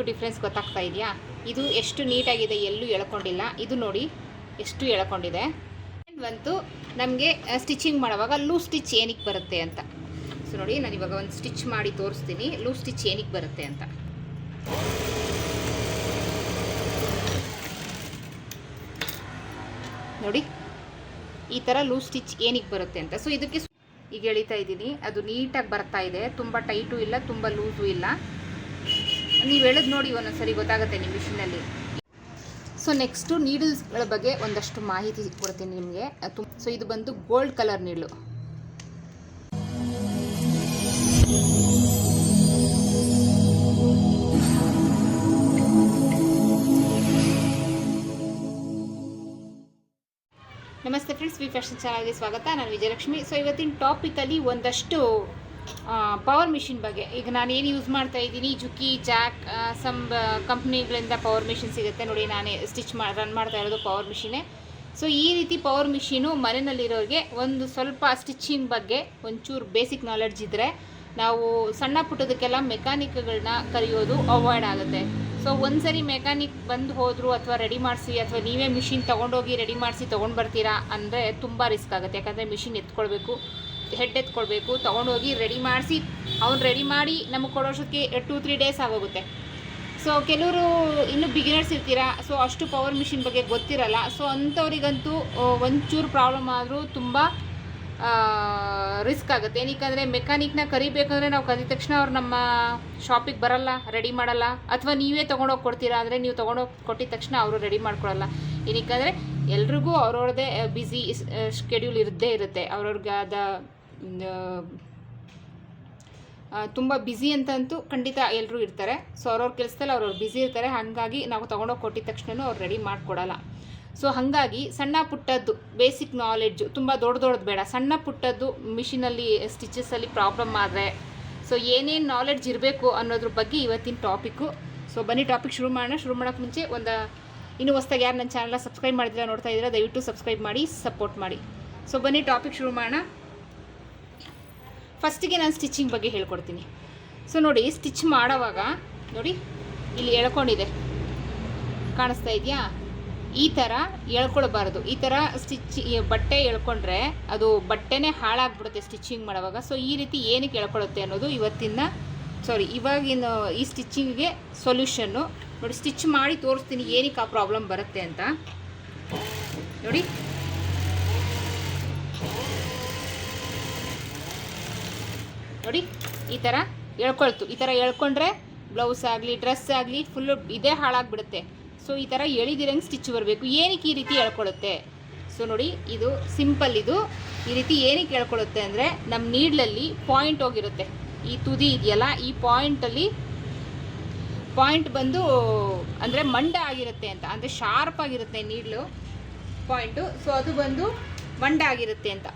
ಇದಕ್ಕೂ ಡಿಫ್ರೆನ್ಸ್ ಗೊತ್ತಾಗ್ತಾ ಇದೆಯಾ? ಇದು ಎಷ್ಟು ನೀಟಾಗಿದೆ ಎಲ್ಲೂ ಎಳ್ಕೊಂಡಿಲ್ಲ. ಇದು ನೋಡಿ, ಎಷ್ಟು ಎಳ್ಕೊಂಡಿದೆ. ಬಂತು, ನಮಗೆ ಸ್ಟಿಚಿಂಗ್ ಮಾಡುವಾಗ ಲೂಸ್ ಸ್ಟಿಚ್ ಏನಕ್ಕೆ ಬರುತ್ತೆ ಅಂತ. ಸೊ ನೋಡಿ, ನಾನು ಇವಾಗ ಒಂದು ಸ್ಟಿಚ್ ಮಾಡಿ ತೋರಿಸ್ತೀನಿ. ಲೂಸ್ ಸ್ಟಿಚ್ ಏನಕ್ಕೆ ಬರುತ್ತೆ ಅಂತ. ನೋಡಿ, ಈ ಥರ ಲೂಸ್ ಸ್ಟಿಚ್ ಏನಕ್ಕೆ ಬರುತ್ತೆ ಅಂತ. ಸೊ ಇದಕ್ಕೆ ಈಗ ಎಳಿತಾ ಇದ್ದೀನಿ. ಅದು ನೀಟಾಗಿ ಬರ್ತಾ ಇದೆ. ತುಂಬ ಟೈಟು ಇಲ್ಲ, ತುಂಬ ಲೂಸು ಇಲ್ಲ. ನೀವು ಹೇಳೋದು ನೋಡಿ ಒಂದೊಂದ್ಸರಿ ಗೊತ್ತಾಗುತ್ತೆ ನಿಮ್ಮ ಮಿಷಿನಲ್ಲಿ ಸೊ ನೆಕ್ಸ್ಟು ನೀಡಲ್ಸ್ಗಳ ಬಗ್ಗೆ ಒಂದಷ್ಟು ಮಾಹಿತಿ ಕೊಡ್ತೀನಿ ನಿಮಗೆ. ಸೊ ಇದು ಬಂದು ಗೋಲ್ಡ್ ಕಲರ್ ನೀಡ್ಲು ನಮಸ್ತೆ ಫ್ರೆಂಡ್ಸ್ ವಿ ಫ್ಯಾಷನ್ ಚಾನಲ್ಗೆ ಸ್ವಾಗತ. ನಾನು ವಿಜಯಲಕ್ಷ್ಮಿ. ಸೊ ಇವತ್ತಿನ ಟಾಪಿಕಲ್ಲಿ ಒಂದಷ್ಟು ಪವರ್ ಮಿಷಿನ್ ಬಗ್ಗೆ. ಈಗ ನಾನು ಏನು ಯೂಸ್ ಮಾಡ್ತಾ ಇದ್ದೀನಿ? ಜುಕ್ಕಿ ಜಾಕ್ ಸಮ್ ಕಂಪ್ನಿಗಳಿಂದ ಪವರ್ ಮಿಷಿನ್ ಸಿಗುತ್ತೆ. ನೋಡಿ, ನಾನೇ ಸ್ಟಿಚ್ ಮಾ ರನ್ ಮಾಡ್ತಾ ಇರೋದು ಪವರ್ ಮಿಷಿನೇ ಸೊ ಈ ರೀತಿ ಪವರ್ ಮಿಷಿನು ಮನೆಯಲ್ಲಿರೋರಿಗೆ ಒಂದು ಸ್ವಲ್ಪ ಸ್ಟಿಚಿಂಗ್ ಬಗ್ಗೆ ಒಂಚೂರು ಬೇಸಿಕ್ ನಾಲೆಡ್ಜ್ ಇದ್ದರೆ ನಾವು ಸಣ್ಣ ಪುಟ್ಟದಕ್ಕೆಲ್ಲ ಮೆಕ್ಯಾನಿಕ್ಗಳನ್ನ ಕರೆಯೋದು ಅವಾಯ್ಡ್ ಆಗುತ್ತೆ. ಸೊ ಒಂದ್ಸರಿ ಮೆಕ್ಯಾನಿಕ್ ಬಂದು ಹೋದ್ರು ಅಥವಾ ರೆಡಿ ಮಾಡಿಸಿ, ಅಥವಾ ನೀವೇ ಮಿಷಿನ್ ತೊಗೊಂಡೋಗಿ ರೆಡಿ ಮಾಡಿಸಿ ತೊಗೊಂಡು ಬರ್ತೀರಾ ಅಂದರೆ ತುಂಬ ರಿಸ್ಕ್ ಆಗುತ್ತೆ. ಯಾಕಂದರೆ ಮಿಷಿನ್ ಎತ್ಕೊಳ್ಬೇಕು. ಹೆಡ್ ಎತ್ಕೊಳ್ಬೇಕು, ತೊಗೊಂಡೋಗಿ ರೆಡಿ ಮಾಡಿಸಿ, ಅವ್ನು ರೆಡಿ ಮಾಡಿ ನಮಗೆ ಕೊಡೋಷ್ಟಕ್ಕೆ ಟೂ ತ್ರೀ ಡೇಸ್ ಆಗೋಗುತ್ತೆ. ಸೊ ಕೆಲವರು ಇನ್ನೂ ಬಿಗಿನರ್ಸ್ ಇರ್ತೀರಾ? ಸೊ ಅಷ್ಟು ಪವರ್ ಮಿಷಿನ್ ಬಗ್ಗೆ ಗೊತ್ತಿರಲ್ಲ. ಸೊ ಅಂಥವ್ರಿಗಂತೂ ಒಂಚೂರು ಪ್ರಾಬ್ಲಮ್ ಆದರೂ ತುಂಬ ರಿಸ್ಕ್ ಆಗುತ್ತೆ. ಏನಕ್ಕಂದರೆ ಮೆಕ್ಯಾನಿಕ್ನ ಕರಿಬೇಕಂದ್ರೆ ನಾವು ಕರಿದ ತಕ್ಷಣ ಅವ್ರು ನಮ್ಮ ಶಾಪಿಗೆ ಬರಲ್ಲ ರೆಡಿ ಮಾಡಲ್ಲ. ಅಥವಾ ನೀವೇ ತೊಗೊಂಡೋಗಿ ಕೊಡ್ತೀರಾ ಅಂದರೆ ನೀವು ತೊಗೊಂಡೋಗಿ ಕೊಟ್ಟಿದ ತಕ್ಷಣ ಅವರು ರೆಡಿ ಮಾಡ್ಕೊಳ್ಳಲ್ಲ ಏನಕ್ಕಂದರೆ, ಎಲ್ರಿಗೂ ಅವ್ರವ್ರದ್ದೇ ಬ್ಯುಸಿ ಶೆಡ್ಯೂಲ್ ಇರದೇ ಇರುತ್ತೆ. ಅವ್ರವ್ರಿಗೆ ಆದ ತುಂಬ ಬ್ಯುಸಿ ಅಂತಂತೂ ಖಂಡಿತ ಎಲ್ಲರೂ ಇರ್ತಾರೆ. ಸೊ ಅವ್ರವ್ರ ಕೆಲಸದಲ್ಲಿ ಅವ್ರವ್ರು ಬ್ಯುಸಿ ಇರ್ತಾರೆ. ಹಾಗಾಗಿ ನಾವು ತೊಗೊಂಡೋಗಿ ಕೊಟ್ಟಿದ ತಕ್ಷಣ ಅವ್ರು ರೆಡಿ ಮಾಡಿಕೊಡಲ್ಲ. ಸೊ ಹಾಗಾಗಿ ಸಣ್ಣ ಪುಟ್ಟದ್ದು ಬೇಸಿಕ್ ನಾಲೆಡ್ಜು ತುಂಬ ದೊಡ್ಡ ದೊಡ್ಡದು ಬೇಡ. ಸಣ್ಣ ಪುಟ್ಟದ್ದು ಮಿಷಿನಲ್ಲಿ ಸ್ಟಿಚಸಲ್ಲಿ ಪ್ರಾಬ್ಲಮ್ ಆದರೆ ಸೊ ಏನೇನು ನಾಲೆಡ್ಜ್ ಇರಬೇಕು ಅನ್ನೋದ್ರ ಬಗ್ಗೆ ಇವತ್ತಿನ ಟಾಪಿಕ್ಕು ಸೊ ಬನ್ನಿ ಟಾಪಿಕ್ ಶುರು ಮಾಡೋಣ. ಶುರು ಮಾಡೋಕ್ಕೆ ಮುಂಚೆ ಒಂದು, ಇನ್ನೂ ಹೊಸ್ದಾಗಿ ಯಾರು ನನ್ನ ಚಾನಲ್ನ ಸಬ್ಸ್ಕ್ರೈಬ್ ಮಾಡಿದ್ರೆ ನೋಡ್ತಾ ಇದ್ದೀರಾ, ದಯವಿಟ್ಟು ಸಬ್ಸ್ಕ್ರೈಬ್ ಮಾಡಿ ಸಪೋರ್ಟ್ ಮಾಡಿ. ಸೊ ಬನ್ನಿ ಟಾಪಿಕ್ ಶುರು ಮಾಡೋಣ. ಫಸ್ಟಿಗೆ ನಾನು ಸ್ಟಿಚಿಂಗ್ ಬಗ್ಗೆ ಹೇಳ್ಕೊಡ್ತೀನಿ. ಸೊ ನೋಡಿ ಸ್ಟಿಚ್ ಮಾಡೋವಾಗ, ನೋಡಿ, ಇಲ್ಲಿ ಎಳ್ಕೊಂಡಿದೆ. ಕಾಣಿಸ್ತಾ ಇದೆಯಾ? ಈ ಥರ ಎಳ್ಕೊಳ್ಬಾರ್ದು. ಈ ಥರ ಸ್ಟಿಚ್ ಬಟ್ಟೆ ಎಳ್ಕೊಂಡ್ರೆ ಅದು ಬಟ್ಟೆನೇ ಹಾಳಾಗ್ಬಿಡುತ್ತೆ ಸ್ಟಿಚಿಂಗ್ ಮಾಡುವಾಗ. ಸೊ ಈ ರೀತಿ ಏನಕ್ಕೆ ಎಳ್ಕೊಳ್ಳುತ್ತೆ ಅನ್ನೋದು ಇವತ್ತಿನ ಸಾರಿ ಇವಾಗಿನ ಈ ಸ್ಟಿಚಿಂಗ್ಗೆ ಸೊಲ್ಯೂಷನ್ನು ನೋಡಿ ಸ್ಟಿಚ್ ಮಾಡಿ ತೋರಿಸ್ತೀನಿ ಏನಕ್ಕೆ ಆ ಪ್ರಾಬ್ಲಮ್ ಬರುತ್ತೆ ಅಂತ. ನೋಡಿ. ನೋಡಿ, ಈ ಥರ ಎಳ್ಕೊಳ್ತು. ಈ ಥರ ಎಳ್ಕೊಂಡ್ರೆ ಬ್ಲೌಸ್ ಆಗಲಿ ಡ್ರೆಸ್ ಆಗಲಿ ಫುಲ್ಲು ಇದೇ ಹಾಳಾಗ್ಬಿಡುತ್ತೆ. ಸೊ ಈ ಥರ ಎಳಿದಿರಂಗೆ ಸ್ಟಿಚ್ ಬರಬೇಕು. ಏನಕ್ಕೆ ಈ ರೀತಿ ಎಳ್ಕೊಳ್ಳುತ್ತೆ? ಸೊ ನೋಡಿ, ಇದು ಸಿಂಪಲ್ ಇದು. ಈ ರೀತಿ ಏನಕ್ಕೆ ಎಳ್ಕೊಳ್ಳುತ್ತೆ ಅಂದರೆ ನಮ್ಮ ನೀಡ್ಲಲ್ಲಿ ಪಾಯಿಂಟ್ ಹೋಗಿರುತ್ತೆ. ಈ ತುದಿ ಇದೆಯಲ್ಲ, ಈ ಪಾಯಿಂಟಲ್ಲಿ ಪಾಯಿಂಟ್ ಬಂದು ಅಂದರೆ ಮಂಡ ಆಗಿರುತ್ತೆ ಅಂತ. ಅಂದರೆ ಶಾರ್ಪ್ ಆಗಿರುತ್ತೆ ನೀಡ್ಲು ಪಾಯಿಂಟು ಸೊ ಅದು ಬಂದು ಮಂಡ ಆಗಿರುತ್ತೆ ಅಂತ.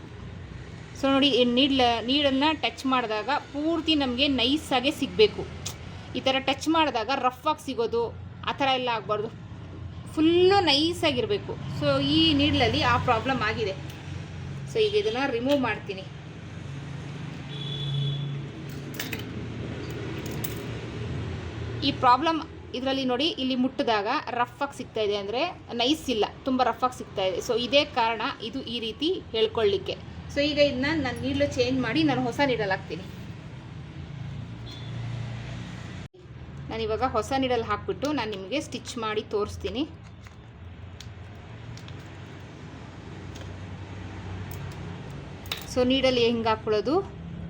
ಸೊ ನೋಡಿ ನೀಡ್ಲ, ನೀಡನ್ನು ಟಚ್ ಮಾಡಿದಾಗ ಪೂರ್ತಿ ನಮಗೆ ನೈಸಾಗೆ ಸಿಗಬೇಕು. ಈ ಥರ ಟಚ್ ಮಾಡಿದಾಗ ರಫ್ ಆಗಿ ಸಿಗೋದು, ಆ ಥರ ಎಲ್ಲ ಆಗಬಾರ್ದು. ಫುಲ್ಲು ನೈಸಾಗಿರಬೇಕು ಸೊ ಈ ನೀಡ್ಲಲ್ಲಿ ಆ ಪ್ರಾಬ್ಲಮ್ ಆಗಿದೆ. ಸೊ ಈಗ ಇದನ್ನು ರಿಮೂವ್ ಮಾಡ್ತೀನಿ. ಈ ಪ್ರಾಬ್ಲಮ್ ಇದರಲ್ಲಿ ನೋಡಿ, ಇಲ್ಲಿ ಮುಟ್ಟಿದಾಗ ರಫ್ ಆಗಿ ಸಿಗ್ತಾ ಇದೆ ಅಂದರೆ ನೈಸ್ ಇಲ್ಲ. ತುಂಬ ರಫ್ ಆಗಿ ಸಿಗ್ತಾ ಇದೆ. ಸೊ ಇದೇ ಕಾರಣ ಇದು ಈ ರೀತಿ ಹೇಳ್ಕೊಳ್ಳಿಕ್ಕೆ. ಸೊ ಈಗ ಇದನ್ನ ನಾನು ನೀಡ್ಲು ಚೇಂಜ್ ಮಾಡಿ ನಾನು ಹೊಸ ನೀಡಲ್ ಹಾಕ್ತೀನಿ. ನಾನು ಇವಾಗ ಹೊಸ ನೀಡಲ್ ಹಾಕ್ಬಿಟ್ಟು ನಾನು ನಿಮಗೆ ಸ್ಟಿಚ್ ಮಾಡಿ ತೋರಿಸ್ತೀನಿ. ಸೊ ನೀಡಲ್ಲಿ ಹೆಂಗೆ ಹಾಕ್ಕೊಳ್ಳೋದು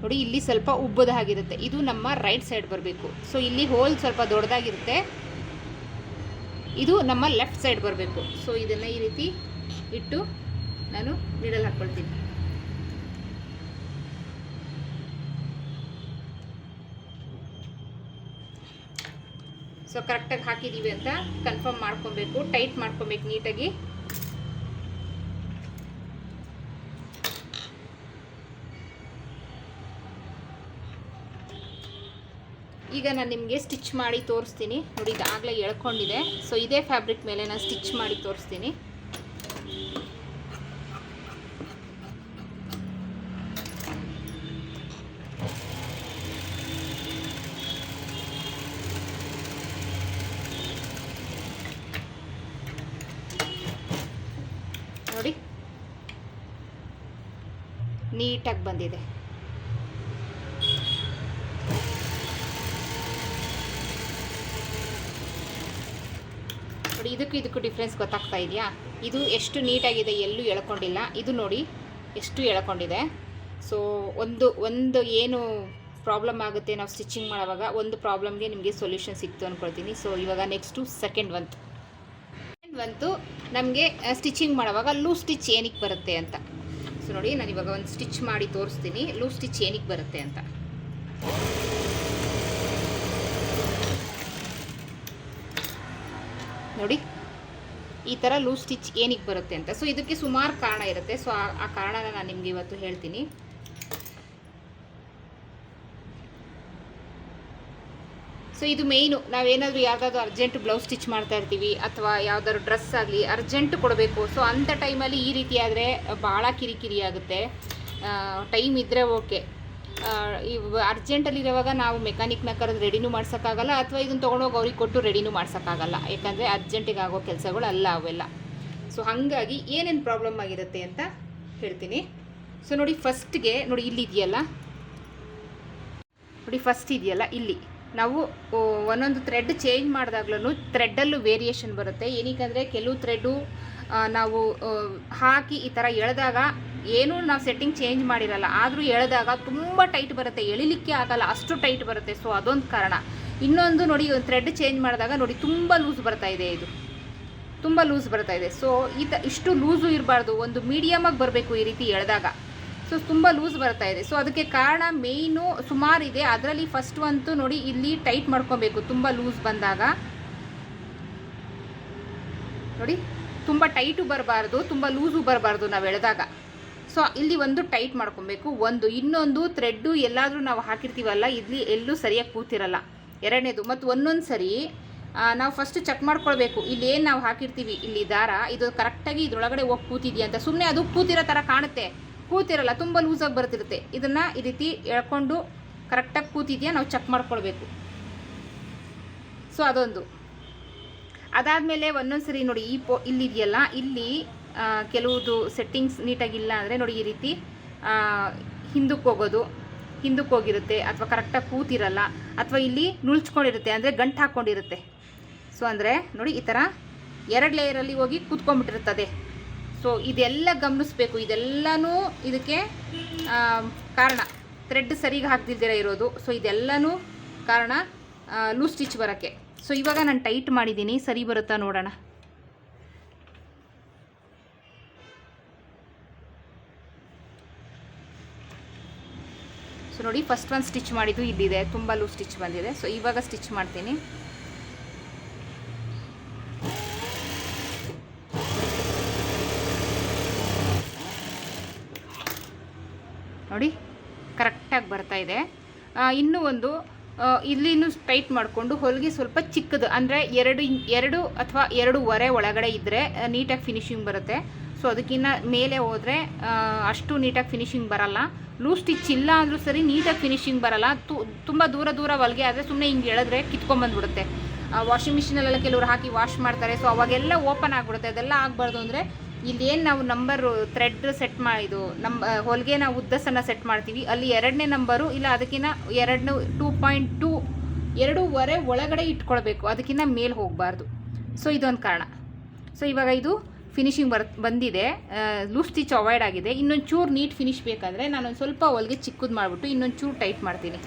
ನೋಡಿ, ಇಲ್ಲಿ ಸ್ವಲ್ಪ ಉಬ್ಬದಾಗಿರುತ್ತೆ. ಇದು ನಮ್ಮ ರೈಟ್ ಸೈಡ್ ಬರಬೇಕು. ಸೊ ಇಲ್ಲಿ ಹೋಲ್ ಸ್ವಲ್ಪ ದೊಡ್ಡದಾಗಿರುತ್ತೆ. ಇದು ನಮ್ಮ ಲೆಫ್ಟ್ ಸೈಡ್ ಬರಬೇಕು. ಸೊ ಇದನ್ನು ಈ ರೀತಿ ಇಟ್ಟು ನಾನು ನೀಡಲ್ಲಿ ಹಾಕ್ಕೊಳ್ತೀನಿ. ಸೊ ಕರೆಕ್ಟಾಗಿ ಹಾಕಿದ್ದೀವಿ ಅಂತ ಕನ್ಫರ್ಮ್ ಮಾಡ್ಕೊಬೇಕು. ಟೈಟ್ ಮಾಡ್ಕೊಬೇಕು ನೀಟಾಗಿ. ಈಗ ನಾನು ನಿಮಗೆ ಸ್ಟಿಚ್ ಮಾಡಿ ತೋರಿಸ್ತೀನಿ. ನೋಡಿ ಇದಾಗಲೇ ಎಳ್ಕೊಂಡಿದೆ. ಸೊ ಇದೇ ಫ್ಯಾಬ್ರಿಕ್ ಮೇಲೆ ನಾನು ಸ್ಟಿಚ್ ಮಾಡಿ ತೋರಿಸ್ತೀನಿ ನೀಟಾಗಿ ಬಂದಿದೆ. ನೋಡಿ, ಇದಕ್ಕೂ ಇದಕ್ಕೂ ಡಿಫ್ರೆನ್ಸ್ ಗೊತ್ತಾಗ್ತಾ ಇದೆಯಾ? ಇದು ಎಷ್ಟು ನೀಟಾಗಿದೆ ಎಲ್ಲೂ ಎಳ್ಕೊಂಡಿಲ್ಲ. ಇದು ನೋಡಿ, ಎಷ್ಟು ಎಳ್ಕೊಂಡಿದೆ. ಸೊ ಒಂದು ಒಂದು ಏನು ಪ್ರಾಬ್ಲಮ್ ಆಗುತ್ತೆ ನಾವು ಸ್ಟಿಚಿಂಗ್ ಮಾಡುವಾಗ, ಒಂದು ಪ್ರಾಬ್ಲಮ್ಗೆ ನಿಮಗೆ ಸೊಲ್ಯೂಷನ್ ಸಿಕ್ತು ಅಂದ್ಕೊಳ್ತೀನಿ ಸೊ ಇವಾಗ ನೆಕ್ಸ್ಟು ಸೆಕೆಂಡ್ ಬಂತು. ಸೆಕೆಂಡ್ ಬಂತು, ನಮಗೆ ಸ್ಟಿಚಿಂಗ್ ಮಾಡುವಾಗ ಲೂಸ್ ಸ್ಟಿಚ್ ಏನಕ್ಕೆ ಬರುತ್ತೆ ಅಂತ. ಸೊ ನೋಡಿ ನಾನು ಇವಾಗ ಒಂದು ಸ್ಟಿಚ್ ಮಾಡಿ ತೋರಿಸ್ತೀನಿ. ಲೂಸ್ ಸ್ಟಿಚ್ ಏನಕ್ಕೆ ಬರುತ್ತೆ ಅಂತ. ನೋಡಿ, ಈ ಥರ ಲೂಸ್ ಸ್ಟಿಚ್ ಏನಕ್ಕೆ ಬರುತ್ತೆ ಅಂತ. ಸೊ ಇದಕ್ಕೆ ಸುಮಾರು ಕಾರಣ ಇರುತ್ತೆ. ಸೊ ಆ ಕಾರಣನ ನಾನು ನಿಮಗೆ ಇವತ್ತು ಹೇಳ್ತೀನಿ. ಸೊ ಇದು ಮೇಯ್ನು ನಾವೇನಾದರೂ ಯಾವುದಾದ್ರು ಅರ್ಜೆಂಟ್ ಬ್ಲೌಸ್ ಸ್ಟಿಚ್ ಮಾಡ್ತಾ ಇರ್ತೀವಿ ಅಥವಾ ಯಾವ್ದಾದ್ರು ಡ್ರೆಸ್ ಆಗಲಿ ಅರ್ಜೆಂಟ್ ಕೊಡಬೇಕು. ಸೊ ಅಂಥ ಟೈಮಲ್ಲಿ ಈ ರೀತಿ ಆದರೆ ಭಾಳ ಕಿರಿಕಿರಿ ಆಗುತ್ತೆ. ಟೈಮ್ ಇದ್ದರೆ ಓಕೆ ಇವು ಅರ್ಜೆಂಟಲ್ಲಿರುವಾಗ ನಾವು ಮೆಕ್ಯಾನಿಕ್ನ ಕರೆದು ರೆಡಿನೂ ಮಾಡ್ಸೋಕ್ಕಾಗಲ್ಲ ಅಥವಾ ಇದನ್ನು ತೊಗೊಂಡೋಗಿ ಅವ್ರಿಗೆ ಕೊಟ್ಟು ರೆಡಿನೂ ಮಾಡ್ಸೋಕ್ಕಾಗಲ್ಲ. ಯಾಕಂದರೆ ಅರ್ಜೆಂಟಿಗೆ ಆಗೋ ಕೆಲಸಗಳು ಅಲ್ಲ ಅವೆಲ್ಲ. ಸೊ ಹಾಗಾಗಿ ಏನೇನು ಪ್ರಾಬ್ಲಮ್ ಆಗಿರುತ್ತೆ ಅಂತ ಹೇಳ್ತೀನಿ. ಸೊ ನೋಡಿ ಫಸ್ಟ್ಗೆ ನೋಡಿ ಇಲ್ಲಿದೆಯಲ್ಲ. ನೋಡಿ ಫಸ್ಟ್ ಇದೆಯಲ್ಲ ಇಲ್ಲಿ. ನಾವು ಒಂದೊಂದು ಥ್ರೆಡ್ ಚೇಂಜ್ ಮಾಡಿದಾಗ್ಲೂ ಥ್ರೆಡ್ಡಲ್ಲೂ ವೇರಿಯೇಷನ್ ಬರುತ್ತೆ. ಏನಕ್ಕಂದರೆ ಕೆಲವು ಥ್ರೆಡ್ಡು ನಾವು ಹಾಕಿ ಈ ಥರ ಎಳೆದಾಗ ಏನೂ ನಾವು ಸೆಟ್ಟಿಂಗ್ ಚೇಂಜ್ ಮಾಡಿರಲ್ಲ. ಆದರೂ ಎಳೆದಾಗ ತುಂಬ ಟೈಟ್ ಬರುತ್ತೆ. ಎಳಿಲಿಕ್ಕೆ ಆಗಲ್ಲ. ಅಷ್ಟು ಟೈಟ್ ಬರುತ್ತೆ. ಸೊ ಅದೊಂದು ಕಾರಣ. ಇನ್ನೊಂದು ನೋಡಿ, ಒಂದು ಥ್ರೆಡ್ ಚೇಂಜ್ ಮಾಡಿದಾಗ ನೋಡಿ ತುಂಬ ಲೂಸ್ ಬರ್ತಾ ಇದೆ ಇದು. ತುಂಬ ಲೂಸ್ ಬರ್ತಾ ಇದೆ. ಸೊ ಈ ತ, ಇಷ್ಟು ಲೂಸು ಇರಬಾರ್ದು. ಒಂದು ಮೀಡಿಯಮಾಗಿ ಬರಬೇಕು ಈ ರೀತಿ ಎಳೆದಾಗ. ಸೊ ತುಂಬ ಲೂಸ್ ಬರ್ತಾ ಇದೆ. ಸೊ ಅದಕ್ಕೆ ಕಾರಣ ಮೇಯ್ನು ಸುಮಾರು ಇದೆ. ಅದರಲ್ಲಿ ಫಸ್ಟ್ ಅಂತೂ ನೋಡಿ ಇಲ್ಲಿ ಟೈಟ್ ಮಾಡ್ಕೊಬೇಕು. ತುಂಬ ಲೂಸ್ ಬಂದಾಗ. ನೋಡಿ, ತುಂಬ ಟೈಟು ಬರಬಾರ್ದು. ತುಂಬ ಲೂಸು ಬರಬಾರ್ದು ನಾವು ಎಳೆದಾಗ. ಸೊ ಇಲ್ಲಿ ಒಂದು ಟೈಟ್ ಮಾಡ್ಕೊಬೇಕು. ಒಂದು, ಇನ್ನೊಂದು ಥ್ರೆಡ್ಡು ಎಲ್ಲಾದರೂ ನಾವು ಹಾಕಿರ್ತೀವಲ್ಲ, ಇಲ್ಲಿ ಎಲ್ಲೂ ಸರಿಯಾಗಿ ಕೂತಿರಲ್ಲ. ಎರಡನೇದು. ಮತ್ತು ಒಂದೊಂದು ಸರಿ ನಾವು ಫಸ್ಟ್ ಚೆಕ್ ಮಾಡ್ಕೊಳ್ಬೇಕು. ಇಲ್ಲಿ ಏನು ನಾವು ಹಾಕಿರ್ತೀವಿ? ಇಲ್ಲಿ ದಾರ. ಇದು ಕರೆಕ್ಟಾಗಿ ಇದರೊಳಗಡೆ ಹೋಗಿ ಕೂತಿದೆಯಾ ಅಂತ. ಸುಮ್ಮನೆ ಅದು ಕೂತಿರೋ ಥರ ಕಾಣುತ್ತೆ. ಕೂತಿರಲ್ಲ, ತುಂಬ ಲೂಸಾಗಿ ಬರ್ತಿರುತ್ತೆ ಇದನ್ನು ಈ ರೀತಿ ಎಳ್ಕೊಂಡು ಕರೆಕ್ಟಾಗಿ ಕೂತಿದೆಯಾ ನಾವು ಚೆಕ್ ಮಾಡ್ಕೊಳ್ಬೇಕು. ಸೊ ಅದೊಂದು. ಅದಾದಮೇಲೆ ಒಂದೊಂದು ಸರಿ ನೋಡಿ, ಈ ಪೋ ಇಲ್ಲಿದೆಯಲ್ಲ, ಇಲ್ಲಿ ಕೆಲವುದು ಸೆಟ್ಟಿಂಗ್ಸ್ ನೀಟಾಗಿಲ್ಲ ಅಂದರೆ ನೋಡಿ ಈ ರೀತಿ ಹಿಂದಕ್ಕೆ ಹೋಗೋದು, ಹಿಂದಕ್ಕೆ ಹೋಗಿರುತ್ತೆ ಅಥವಾ ಕರೆಕ್ಟಾಗಿ ಕೂತಿರಲ್ಲ ಅಥವಾ ಇಲ್ಲಿ ನುಳ್ಚ್ಕೊಂಡಿರುತ್ತೆ ಅಂದರೆ ಗಂಟು ಹಾಕ್ಕೊಂಡಿರುತ್ತೆ ಸೊ ಅಂದರೆ ನೋಡಿ ಈ ಥರ ಎರಡು ಲೇಯರಲ್ಲಿ ಹೋಗಿ ಕೂತ್ಕೊಂಡ್ಬಿಟ್ಟಿರ್ತದೆ ಸೊ ಇದೆಲ್ಲ ಗಮನಿಸ್ಬೇಕು. ಇದೆಲ್ಲನೂ ಇದಕ್ಕೆ ಕಾರಣ. ಥ್ರೆಡ್ ಸರಿಗೆ ಹಾಕ್ದಿಲ್ದಿರ ಇರೋದು. ಸೊ ಇದೆಲ್ಲನೂ ಕಾರಣ ಲೂಸ್ ಸ್ಟಿಚ್ ಬರೋಕ್ಕೆ. ಸೊ ಇವಾಗ ನಾನು ಟೈಟ್ ಮಾಡಿದ್ದೀನಿ ಸರಿ ಬರುತ್ತಾ ನೋಡೋಣ. ಸೊ ನೋಡಿ ಫಸ್ಟ್ ಒಂದು ಸ್ಟಿಚ್ ಮಾಡಿದ್ದು ಇಲ್ಲಿದೆ ತುಂಬ ಲೂಸ್ ಸ್ಟಿಚ್ ಬಂದಿದೆ. ಸೊ ಇವಾಗ ಸ್ಟಿಚ್ ಮಾಡ್ತೀನಿ. ನೋಡಿ, ಕರೆಕ್ಟಾಗಿ ಬರ್ತಾ ಇದೆ. ಇನ್ನೂ ಒಂದು ಇಲ್ಲಿನೂ ಟೈಟ್ ಮಾಡಿಕೊಂಡು ಹೊಲಿಗೆ ಸ್ವಲ್ಪ ಚಿಕ್ಕದು, ಅಂದರೆ ಎರಡು ಎರಡು ಅಥವಾ ಎರಡೂವರೆ ಒಳಗಡೆ ಇದ್ದರೆ ನೀಟಾಗಿ ಫಿನಿಶಿಂಗ್ ಬರುತ್ತೆ. ಸೊ ಅದಕ್ಕಿಂತ ಮೇಲೆ ಹೋದರೆ ಅಷ್ಟು ನೀಟಾಗಿ ಫಿನಿಶಿಂಗ್ ಬರಲ್ಲ. ಲೂಸ್ ಸ್ಟಿಚ್ ಇಲ್ಲ ಅಂದರೂ ಸರಿ, ನೀಟಾಗಿ ಫಿನಿಶಿಂಗ್ ಬರಲ್ಲ. ತು, ತುಂಬ ದೂರ ದೂರ ಹೊಲಿಗೆ, ಆದರೆ ಸುಮ್ಮನೆ ಹಿಂಗೆ ಎಳೆದ್ರೆ ಕಿತ್ಕೊಂಡ್ಬಂದ್ಬಿಡುತ್ತೆ ವಾಷಿಂಗ್ ಮಿಷಿನಲ್ಲೆಲ್ಲ ಕೆಲವರು ಹಾಕಿ ವಾಶ್ ಮಾಡ್ತಾರೆ. ಸೊ ಅವಾಗೆಲ್ಲ ಓಪನ್ ಆಗಿಬಿಡುತ್ತೆ. ಅದೆಲ್ಲ ಆಗಬಾರ್ದು ಅಂದರೆ ಇಲ್ಲೇನು ನಾವು ನಂಬರು ಥ್ರೆಡ್ ಸೆಟ್ ಮಾಡಿದ್ದು ನಮ್ಮ ಹೊಲಿಗೆ ನಾವು ಉದ್ದಸನ್ನು ಸೆಟ್ ಮಾಡ್ತೀವಿ. ಅಲ್ಲಿ ಎರಡನೇ ನಂಬರು ಇಲ್ಲ ಅದಕ್ಕಿಂತ ಎರಡನೇ ಟೂ ಪಾಯಿಂಟ್ ಟೂ ಎರಡೂವರೆ ಒಳಗಡೆ ಇಟ್ಕೊಳ್ಬೇಕು. ಅದಕ್ಕಿಂತ ಮೇಲೆ ಹೋಗಬಾರ್ದು. ಸೊ ಇದೊಂದು ಕಾರಣ. ಸೊ ಇವಾಗ ಇದು ಫಿನಿಶಿಂಗ್ ಬರ್ ಬಂದಿದೆ. ಲೂಸ್ ಸ್ಟಿಚ್ ಅವಾಯ್ಡ್ ಆಗಿದೆ. ಇನ್ನೊಂದು ಚೂರು ನೀಟ್ ಫಿನಿಶ್ ಬೇಕಂದರೆ ನಾನೊಂದು ಸ್ವಲ್ಪ ಹೊಲಿಗೆ ಚಿಕ್ಕದು ಮಾಡಿಬಿಟ್ಟು ಇನ್ನೊಂದು ಚೂರು ಟೈಟ್ ಮಾಡ್ತೀನಿ.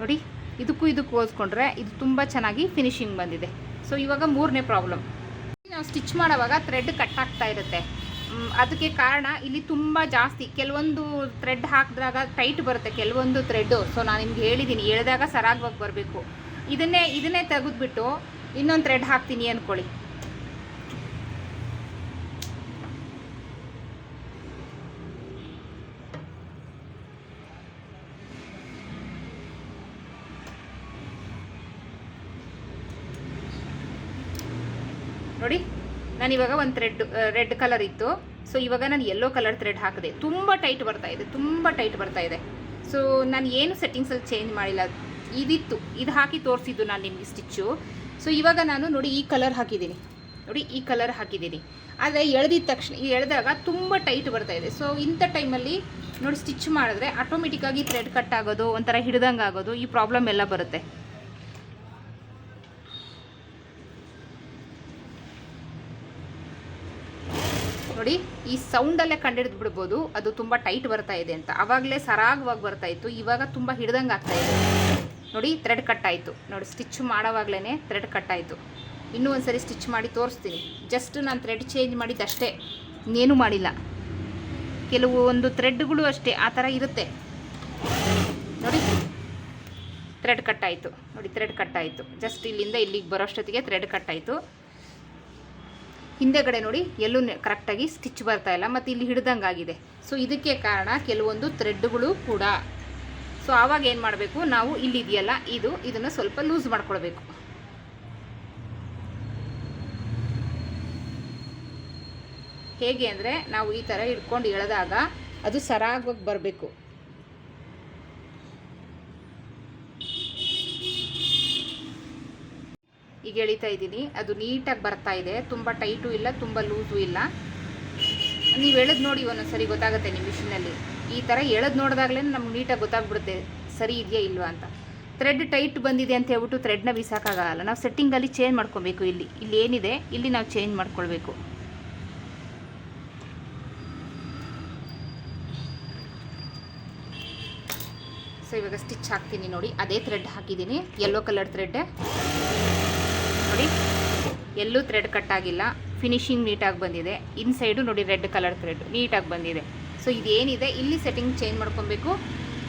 ನೋಡಿ. ಇದಕ್ಕೂ ಇದಕ್ಕೂ ಹೋಲಿಸ್ಕೊಂಡ್ರೆ ಇದು ತುಂಬ ಚೆನ್ನಾಗಿ ಫಿನಿಶಿಂಗ್ ಬಂದಿದೆ. ಸೊ ಇವಾಗ ಮೂರನೇ ಪ್ರಾಬ್ಲಮ್ ನಾವು ಸ್ಟಿಚ್ ಮಾಡೋವಾಗ ಥ್ರೆಡ್ ಕಟ್ ಆಗ್ತಾ ಇರುತ್ತೆ. ಅದಕ್ಕೆ ಕಾರಣ ಇಲ್ಲಿ ತುಂಬ ಜಾಸ್ತಿ, ಕೆಲವೊಂದು ಥ್ರೆಡ್ ಹಾಕಿದಾಗ ಟೈಟ್ ಬರುತ್ತೆ, ಕೆಲವೊಂದು ಥ್ರೆಡ್ಡು ಸೊ ನಾನು ನಿಮ್ಗೆ ಹೇಳಿದ್ದೀನಿ ಎಳೆದಾಗ ಸರಾಗವಾಗಿ ಬರಬೇಕು. ಇದನ್ನೇ ಇದನ್ನೇ ತೆಗೆದುಬಿಟ್ಟು ಇನ್ನೊಂದು ಥ್ರೆಡ್ ಹಾಕ್ತೀನಿ ಅಂದ್ಕೊಳ್ಳಿ ನೋಡಿ ನಾನು ಇವಾಗ ಒಂದು ಥ್ರೆಡ್ ರೆಡ್ ಕಲರ್ ಇತ್ತು. ಸೊ ಇವಾಗ ನಾನು ಯೆಲ್ಲೋ ಕಲರ್ ಥ್ರೆಡ್ ಹಾಕಿದೆ. ತುಂಬ ಟೈಟ್ ಬರ್ತಾ ಇದೆ, ತುಂಬ ಟೈಟ್ ಬರ್ತಾ ಇದೆ. ಸೊ ನಾನು ಏನು ಸೆಟ್ಟಿಂಗ್ಸಲ್ಲಿ ಚೇಂಜ್ ಮಾಡಿಲ್ಲ. ಇದಿತ್ತು, ಇದು ಹಾಕಿ ತೋರಿಸಿದ್ದು ನಾನು ನಿಮಗೆ ಸ್ಟಿಚ್ಚು ಸೊ ಇವಾಗ ನಾನು ನೋಡಿ ಈ ಕಲರ್ ಹಾಕಿದ್ದೀನಿ. ನೋಡಿ, ಈ ಕಲರ್ ಹಾಕಿದ್ದೀನಿ. ಆದರೆ ಎಳೆದಿದ ತಕ್ಷಣ ಎಳೆದಾಗ ತುಂಬ ಟೈಟ್ ಬರ್ತಾ ಇದೆ. ಸೊ ಇಂಥ ಟೈಮಲ್ಲಿ ನೋಡಿ ಸ್ಟಿಚ್ ಮಾಡಿದ್ರೆ ಆಟೋಮೆಟಿಕ್ಕಾಗಿ ಥ್ರೆಡ್ ಕಟ್ ಆಗೋದು, ಒಂಥರ ಹಿಡ್ದಂಗೆ ಆಗೋದು ಈ ಪ್ರಾಬ್ಲಮ್ ಎಲ್ಲ ಬರುತ್ತೆ. ನೋಡಿ, ಈ ಸೌಂಡಲ್ಲೇ ಕಂಡಿಡಿದು ಬಿಡ್ಬೋದು. ಅದು ತುಂಬ ಟೈಟ್ ಬರ್ತಾ ಇದೆ ಅಂತ. ಆವಾಗಲೇ ಸರಾಗವಾಗಿ ಬರ್ತಾ ಇತ್ತು. ಇವಾಗ ತುಂಬ ಹಿಡ್ದಂಗೆ ಆಗ್ತಾ ಇದೆ. ನೋಡಿ ಥ್ರೆಡ್ ಕಟ್ ಆಯಿತು. ನೋಡಿ ಸ್ಟಿಚ್ ಮಾಡೋವಾಗಲೇ ಥ್ರೆಡ್ ಕಟ್ ಆಯಿತು. ಇನ್ನೂ ಒಂದು ಸರಿ ಸ್ಟಿಚ್ ಮಾಡಿ ತೋರಿಸ್ತೀನಿ. ಜಸ್ಟ್ ನಾನು ಥ್ರೆಡ್ ಚೇಂಜ್ ಮಾಡಿದ್ದಷ್ಟೇ. ಇನ್ನೇನು ಮಾಡಿಲ್ಲ. ಕೆಲವು ಒಂದು ಥ್ರೆಡ್ಗಳು ಅಷ್ಟೇ. ಆ ಥರ ಇರುತ್ತೆ. ನೋಡಿ ಥ್ರೆಡ್ ಕಟ್ ಆಯಿತು. ನೋಡಿ ಥ್ರೆಡ್ ಕಟ್ ಆಯಿತು. ಜಸ್ಟ್ ಇಲ್ಲಿಂದ ಇಲ್ಲಿಗೆ ಬರೋಷ್ಟೊತ್ತಿಗೆ ಥ್ರೆಡ್ ಕಟ್ ಆಯಿತು. ಹಿಂದೆಗಡೆ ನೋಡಿ ಎಲ್ಲೂ ಕರೆಕ್ಟಾಗಿ ಸ್ಟಿಚ್ ಬರ್ತಾ ಇಲ್ಲ, ಮತ್ತು ಇಲ್ಲಿ ಹಿಡ್ದಂಗೆ ಆಗಿದೆ ಸೊ ಇದಕ್ಕೆ ಕಾರಣ ಕೆಲವೊಂದು ಥ್ರೆಡ್ಗಳು ಕೂಡ. ಸೊ ಆವಾಗ ಏನು ಮಾಡಬೇಕು? ನಾವು ಇಲ್ಲಿದೆಯಲ್ಲ, ಇದು, ಇದನ್ನು ಸ್ವಲ್ಪ ಲೂಸ್ ಮಾಡ್ಕೊಳ್ಬೇಕು. ಹೇಗೆ ಅಂದರೆ, ನಾವು ಈ ಥರ ಹಿಡ್ಕೊಂಡು ಎಳೆದಾಗ ಅದು ಸರಾಗವಾಗಿ ಬರಬೇಕು. ಈಗ ಎಳಿತಾ ಇದ್ದೀನಿ. ಅದು ನೀಟಾಗಿ ಬರ್ತಾ ಇದೆ. ತುಂಬ ಟೈಟು ಇಲ್ಲ, ತುಂಬ ಲೂಸು ಇಲ್ಲ. ನೀವು ಎಳೆದು ನೋಡಿ ಒಂದೊಂದ್ಸರಿ, ಗೊತ್ತಾಗುತ್ತೆ ನಿಮ್ಮ ಮಿಷಿನಲ್ಲಿ ಈ ಥರ ಎಳೆದು ನೋಡಿದಾಗಲೇ ನಮ್ಗೆ ನೀಟಾಗಿ ಗೊತ್ತಾಗ್ಬಿಡುತ್ತೆ. ಸರಿ ಇದೆಯಾ ಇಲ್ವಾ ಅಂತ. ಥ್ರೆಡ್ ಟೈಟ್ ಬಂದಿದೆ ಅಂತ ಹೇಳ್ಬಿಟ್ಟು ಥ್ರೆಡ್ನ ಬೀಸಾಕಾಗಲ್ಲ ನಾವು ಸೆಟ್ಟಿಂಗಲ್ಲಿ ಚೇಂಜ್ ಮಾಡ್ಕೊಬೇಕು ಇಲ್ಲಿ. ಇಲ್ಲಿ ಏನಿದೆ, ಇಲ್ಲಿ ನಾವು ಚೇಂಜ್ ಮಾಡ್ಕೊಳ್ಬೇಕು. ಸೊ ಇವಾಗ ಸ್ಟಿಚ್ ಹಾಕ್ತೀನಿ ನೋಡಿ. ಅದೇ ಥ್ರೆಡ್ ಹಾಕಿದ್ದೀನಿ. ಯೆಲ್ಲೋ ಕಲರ್ ಥ್ರೆಡ್ ನೋಡಿ. ಎಲ್ಲೂ ಥ್ರೆಡ್ ಕಟ್ ಆಗಿಲ್ಲ. ಫಿನಿಶಿಂಗ್ ನೀಟಾಗಿ ಬಂದಿದೆ. ಇನ್ ಸೈಡು ನೋಡಿ ರೆಡ್ ಕಲರ್ ಥ್ರೆಡ್ ನೀಟಾಗಿ ಬಂದಿದೆ. ಸೊ ಇದೇನಿದೆ? ಇಲ್ಲಿ ಸೆಟ್ಟಿಂಗ್ ಚೇಂಜ್ ಮಾಡ್ಕೊಬೇಕು.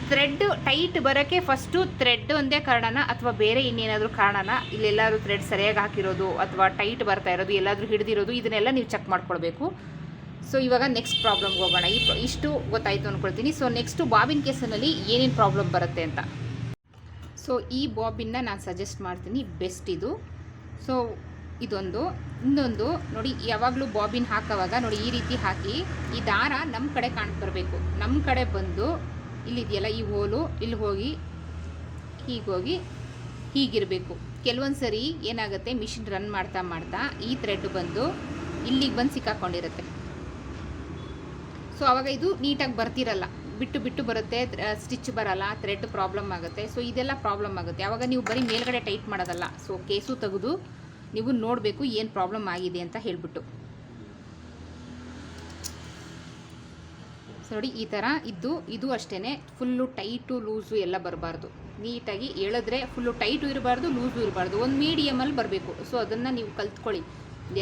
ಥ್ರೆಡ್ ಟೈಟ್ ಬರೋಕ್ಕೆ ಫಸ್ಟು ಥ್ರೆಡ್ ಒಂದೇ ಕಾರಣನ ಅಥವಾ ಬೇರೆ ಇನ್ನೇನಾದರೂ ಕಾರಣನ? ಇಲ್ಲೆಲ್ಲಾದ್ರೂ ಥ್ರೆಡ್ ಸರಿಯಾಗಿ ಹಾಕಿರೋದು ಅಥವಾ ಟೈಟ್ ಬರ್ತಾ ಇರೋದು, ಎಲ್ಲಾದರೂ ಹಿಡಿದಿರೋದು, ಇದನ್ನೆಲ್ಲ ನೀವು ಚೆಕ್ ಮಾಡ್ಕೊಳ್ಬೇಕು. ಸೊ ಇವಾಗ ನೆಕ್ಸ್ಟ್ ಪ್ರಾಬ್ಲಮ್ಗೆ ಹೋಗೋಣ. ಈ ಇಷ್ಟು ಗೊತ್ತಾಯಿತು ಅಂದ್ಕೊಳ್ತೀನಿ ಸೊ ನೆಕ್ಸ್ಟು ಬಾಬಿನ್ ಕೇಸನಲ್ಲಿ ಏನೇನು ಪ್ರಾಬ್ಲಮ್ ಬರುತ್ತೆ ಅಂತ. ಸೊ ಈ ಬಾಬಿನ್ನ ನಾನು ಸಜೆಸ್ಟ್ ಮಾಡ್ತೀನಿ. ಬೆಸ್ಟ್ ಇದು. ಸೊ ಇದೊಂದು. ಇನ್ನೊಂದು, ನೋಡಿ, ಯಾವಾಗಲೂ ಬಾಬಿನ್ ಹಾಕೋವಾಗ, ನೋಡಿ, ಈ ರೀತಿ ಹಾಕಿ, ಈ ದಾರ ನಮ್ಮ ಕಡೆ ಕಾಣ್ ಬರಬೇಕು. ನಮ್ಮ ಕಡೆ ಬಂದು, ಇಲ್ಲಿದೆಯಲ್ಲ ಈ ಹೋಲು, ಇಲ್ಲಿ ಹೋಗಿ ಹೀಗೋಗಿ ಹೀಗಿರಬೇಕು. ಕೆಲವೊಂದು ಸರಿ ಏನಾಗುತ್ತೆ, ಮಿಷಿನ್ ರನ್ ಮಾಡ್ತಾ ಮಾಡ್ತಾ, ಈ ಥ್ರೆಡ್ ಬಂದು, ಇಲ್ಲಿಗೆ ಬಂದು ಸಿಕ್ಕಾಕೊಂಡಿರುತ್ತೆ. ಸೊ ಆವಾಗ ಇದು ನೀಟಾಗಿ ಬರ್ತಿರಲ್ಲ. ಬಿಟ್ಟು ಬಿಟ್ಟು ಬರುತ್ತೆ ಸ್ಟಿಚ್ ಬರಲ್ಲ ಥ್ರೆಡ್ ಪ್ರಾಬ್ಲಮ್ ಆಗುತ್ತೆ. ಸೊ ಇದೆಲ್ಲ ಪ್ರಾಬ್ಲಮ್ ಆಗುತ್ತೆ. ಆವಾಗ ನೀವು ಬರೀ ಮೇಲ್ಗಡೆ ಟೈಟ್ ಮಾಡೋದಲ್ಲ. ಸೊ ಕೇಸು ತೆಗೆದು ನೀವು ನೋಡಬೇಕು ಏನು ಪ್ರಾಬ್ಲಮ್ ಆಗಿದೆ ಅಂತ ಹೇಳಿಬಿಟ್ಟು. ನೋಡಿ, ಈ ಥರ ಇದ್ದು, ಇದು ಅಷ್ಟೇ ಫುಲ್ಲು ಟೈಟು ಲೂಸು ಎಲ್ಲ ಬರಬಾರ್ದು. ನೀಟಾಗಿ ಹೇಳಿದ್ರೆ ಫುಲ್ಲು ಟೈಟು ಇರಬಾರ್ದು ಲೂಸು ಇರಬಾರ್ದು. ಒಂದು ಮೀಡಿಯಮಲ್ಲಿ ಬರಬೇಕು. ಸೊ ಅದನ್ನು ನೀವು ಕಲ್ತ್ಕೊಳ್ಳಿ.